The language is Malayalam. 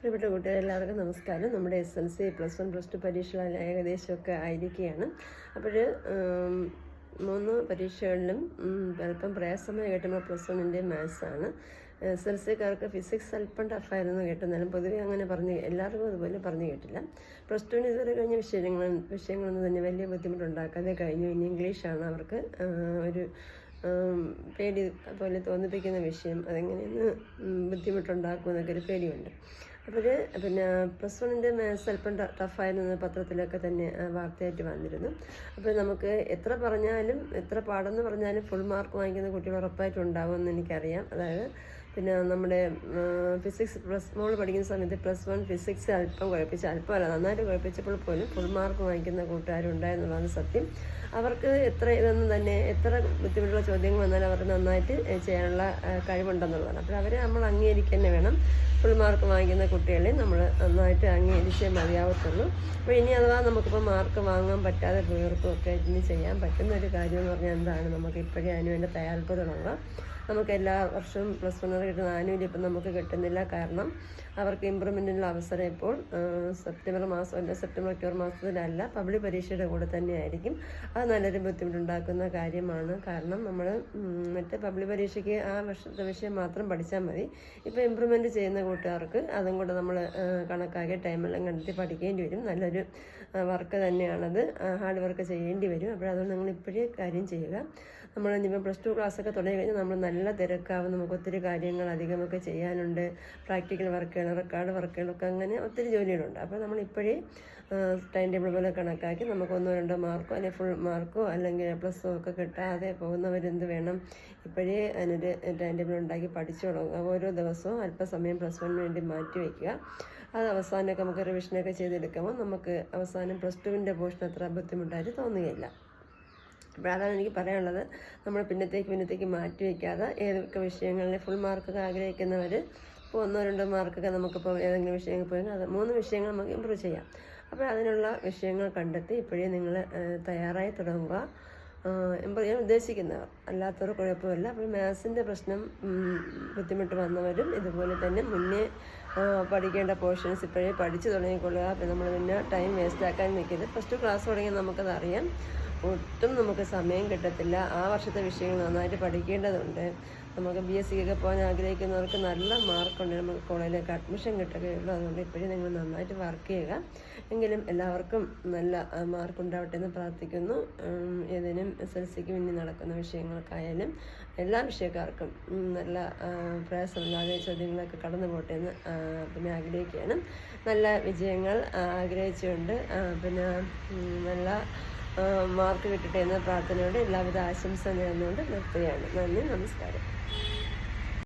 പ്രിയപ്പെട്ട കൂട്ടുകാരെല്ലാവർക്കും നമസ്കാരം. നമ്മുടെ S L C plus one plus two പരീക്ഷകൾ ഏകദേശമൊക്കെ ആയിരിക്കുകയാണ്. അപ്പോൾ മൂന്ന് പരീക്ഷകളിലും അല്പം പ്രയാസമായി കേട്ടുമ്പോൾ പ്ലസ് വണ്ണിന്റെ മാത്സാണ് എസ് എൽ സിക്കാർക്ക് ഫിസിക്സ് അല്പം ടഫായിരുന്നു കേട്ടെന്നാലും പൊതുവെ അങ്ങനെ പറഞ്ഞ് എല്ലാവർക്കും അതുപോലെ പറഞ്ഞു കേട്ടില്ല. പ്ലസ് ടുവിന് ഇതുവരെ കഴിഞ്ഞ വിഷയങ്ങൾ വിഷയങ്ങളൊന്നും തന്നെ വലിയ ബുദ്ധിമുട്ടുണ്ടാക്കാതെ കഴിഞ്ഞു. ഇനി ഇംഗ്ലീഷാണ് അവർക്ക് ഒരു പേടി പോലെ തോന്നിപ്പിക്കുന്ന വിഷയം. അതെങ്ങനെയെന്ന് ബുദ്ധിമുട്ടുണ്ടാക്കുമെന്നൊക്കെ ഒരു പേടിയുണ്ട്. അപ്പോൾ പിന്നെ പ്ലസ് വണ്ണിന്റെ ട- ടഫായിരുന്നു പത്രത്തിലൊക്കെ തന്നെ വാർത്തയായിട്ട് വന്നിരുന്നു. അപ്പോൾ നമുക്ക് എത്ര പറഞ്ഞാലും എത്ര പാടെന്ന് പറഞ്ഞാലും ഫുൾ മാർക്ക് വാങ്ങിക്കുന്ന കുട്ടികൾ ഉറപ്പായിട്ടും ഉണ്ടാവുമെന്ന് എനിക്കറിയാം. അതായത് പിന്നെ നമ്മുടെ ഫിസിക്സ് പ്ലസ് മോൾ പഠിക്കുന്ന സമയത്ത് പ്ലസ് വൺ ഫിസിക്സ് അല്പം കുഴപ്പിച്ച് അല്പമല്ല നന്നായിട്ട് കുഴപ്പിച്ചപ്പോൾ പോലും ഫുൾ മാർക്ക് വാങ്ങിക്കുന്ന കൂട്ടുകാരുണ്ടായെന്നുള്ളതാണ് സത്യം. അവർക്ക് എത്ര ഇതൊന്നും തന്നെ എത്ര ബുദ്ധിമുട്ടുള്ള ചോദ്യങ്ങൾ വന്നാലും അവർക്ക് നന്നായിട്ട് ചെയ്യാനുള്ള കഴിവുണ്ടെന്നുള്ളതാണ്. അപ്പോൾ അവരെ നമ്മൾ അംഗീകരിക്കുക തന്നെ വേണം. ഫുൾ മാർക്ക് വാങ്ങിക്കുന്ന കുട്ടികളെ നമ്മൾ നന്നായിട്ട് അംഗീകരിച്ചേ മതിയാവത്തുള്ളൂ. അപ്പോൾ ഇനി അഥവാ നമുക്കിപ്പോൾ മാർക്ക് വാങ്ങാൻ പറ്റാതെ പോയവർക്കും ഒക്കെ ഇനി ചെയ്യാൻ പറ്റുന്ന ഒരു കാര്യം എന്ന് പറഞ്ഞാൽ എന്താണ്? നമുക്ക് ഇപ്പോഴേ അതിന് വേണ്ടി തയ്യാറെടുപ്പ് തുടങ്ങുക നമുക്ക് എല്ലാ വർഷവും പ്ലസ് വണ്ണിന് കിട്ടുന്ന ആനുവലി ഇപ്പം നമുക്ക് കിട്ടുന്നില്ല. കാരണം അവർക്ക് ഇമ്പ്രൂവ്മെന്റിനുള്ള അവസരം ഇപ്പോൾ സെപ്റ്റംബർ മാസം അല്ല സെപ്റ്റംബർ ഒക്ടോബർ മാസത്തിലല്ല. പബ്ലിക് പരീക്ഷയുടെ കൂടെ തന്നെയായിരിക്കും. അത് നല്ലൊരു ബുദ്ധിമുട്ടുണ്ടാക്കുന്ന കാര്യമാണ്. കാരണം നമ്മൾ മറ്റേ പബ്ലിക് പരീക്ഷയ്ക്ക് ആ വർഷത്തെ വിഷയം മാത്രം പഠിച്ചാൽ മതി. ഇപ്പോൾ ഇമ്പ്രൂവ്മെന്റ് ചെയ്യുന്ന കൂട്ടുകാർക്ക് അതും കൂടെ നമ്മൾ കണക്കാക്കി ടൈമെല്ലാം കണ്ടെത്തി പഠിക്കേണ്ടി വരും. നല്ലൊരു വർക്ക് തന്നെയാണത്. ഹാർഡ് വർക്ക് ചെയ്യേണ്ടി വരും. അപ്പോൾ അതുകൊണ്ട് നിങ്ങൾ ഇപ്പോഴേ കാര്യം ചെയ്യുക. നമ്മൾ ഇനിയിപ്പോൾ പ്ലസ് ടു ക്ലാസ്സൊക്കെ തുടങ്ങി കഴിഞ്ഞാൽ നമ്മൾ നല്ല തിരക്കാവും നമുക്ക് ഒത്തിരി കാര്യങ്ങൾ അധികമൊക്കെ ചെയ്യാനുണ്ട് പ്രാക്ടിക്കൽ വർക്കുകൾ റെക്കോർഡ് വർക്കുകളൊക്കെ അങ്ങനെ ഒത്തിരി ജോലികളുണ്ട്. അപ്പോൾ നമ്മൾ ഇപ്പോഴേ ടൈം ടേബിൾ പോലെ കണക്കാക്കി നമുക്ക് ഒന്നോ രണ്ടോ മാർക്കോ അല്ലെങ്കിൽ ഫുൾ മാർക്കോ അല്ലെങ്കിൽ പ്ലസ് ഒക്കെ കിട്ടാതെ പോകുന്നവരെന്ത് വേണം? ഇപ്പോഴേ അതിനൊരു ടൈം ടേബിൾ ഉണ്ടാക്കി പഠിച്ചു തുടങ്ങുക. ഓരോ ദിവസവും അല്പസമയം പ്ലസ് വണ്ണിന് വേണ്ടി മാറ്റി വയ്ക്കുക അത് അവസാനമൊക്കെ നമുക്ക് റിവിഷനൊക്കെ ചെയ്തെടുക്കുമ്പോൾ നമുക്ക് അവസാനം പ്ലസ് ടുവിന്റെ പോർഷൻ അത്ര ബുദ്ധിമുട്ടായിട്ട് തോന്നുകയില്ല. അപ്പോൾ അതാണ് എനിക്ക് പറയാനുള്ളത്. നമ്മൾ പിന്നത്തേക്ക് പിന്നത്തേക്ക് മാറ്റി വയ്ക്കാതെ ഏതൊക്കെ വിഷയങ്ങളിൽ ഫുൾ മാർക്കൊക്കെ ആഗ്രഹിക്കുന്നവർ ഇപ്പോൾ ഒന്നോ രണ്ടോ മാർക്കൊക്കെ നമുക്കിപ്പോൾ ഏതെങ്കിലും വിഷയങ്ങൾ പോയി അത് മൂന്ന് വിഷയങ്ങൾ നമുക്ക് ഇമ്പ്രൂവ് ചെയ്യാം. അപ്പോൾ അതിനുള്ള വിഷയങ്ങൾ കണ്ടെത്തി ഇപ്പോഴേ നിങ്ങൾ തയ്യാറായി തുടങ്ങുക. ഇമ്പ്രൂവ് ചെയ്യാൻ ഉദ്ദേശിക്കുന്നവർ അല്ലാത്തവർ കുഴപ്പമില്ല. അപ്പോൾ മാത്സിന്റെ പ്രശ്നം ബുദ്ധിമുട്ട് വന്നവരും ഇതുപോലെ തന്നെ മുന്നേ പഠിക്കേണ്ട പോർഷൻസ് ഇപ്പോഴേ പഠിച്ചു തുടങ്ങിക്കൊള്ളുക. അപ്പം നമ്മൾ പിന്നെ ടൈം വേസ്റ്റ് ആക്കാൻ നിൽക്കരുത്. ഫസ്റ്റ് ക്ലാസ് തുടങ്ങി നമുക്കത് അറിയാം ഒട്ടും നമുക്ക് സമയം കിട്ടത്തില്ല. ആ വർഷത്തെ വിഷയങ്ങൾ നന്നായിട്ട് പഠിക്കേണ്ടതുണ്ട്. നമുക്ക് ബി എസ് സിക്കൊക്കെ പോകാൻ ആഗ്രഹിക്കുന്നവർക്ക് നല്ല മാർക്കുണ്ട്. നമുക്ക് കോളേജിലേക്ക് അഡ്മിഷൻ കിട്ടുകയുള്ളൂ. അതുകൊണ്ട് ഇപ്പോഴും നിങ്ങൾ നന്നായിട്ട് വർക്ക് ചെയ്യുക. എങ്കിലും എല്ലാവർക്കും നല്ല മാർക്ക് ഉണ്ടാവട്ടെ എന്ന് പ്രാർത്ഥിക്കുന്നു. ഏതിനും എസ് എൽ സിക്ക് മുന്നിൽ നടക്കുന്ന വിഷയങ്ങൾക്കായാലും എല്ലാ വിഷയക്കാർക്കും നല്ല പ്രയാസമില്ലാതെ ചോദ്യങ്ങളൊക്കെ കടന്നു പോട്ടെ എന്ന് പിന്നെ ആഗ്രഹിക്കുകയാണ് നല്ല വിജയങ്ങൾ ആഗ്രഹിച്ചുകൊണ്ട് പിന്നെ നല്ല മാർക്ക് കിട്ടട്ടെ എന്ന പ്രാർത്ഥനയോടെ എല്ലാവിധ ആശംസ നേർന്നുകൊണ്ട് നിർത്തുകയാണ്. നന്ദി നമസ്കാരം.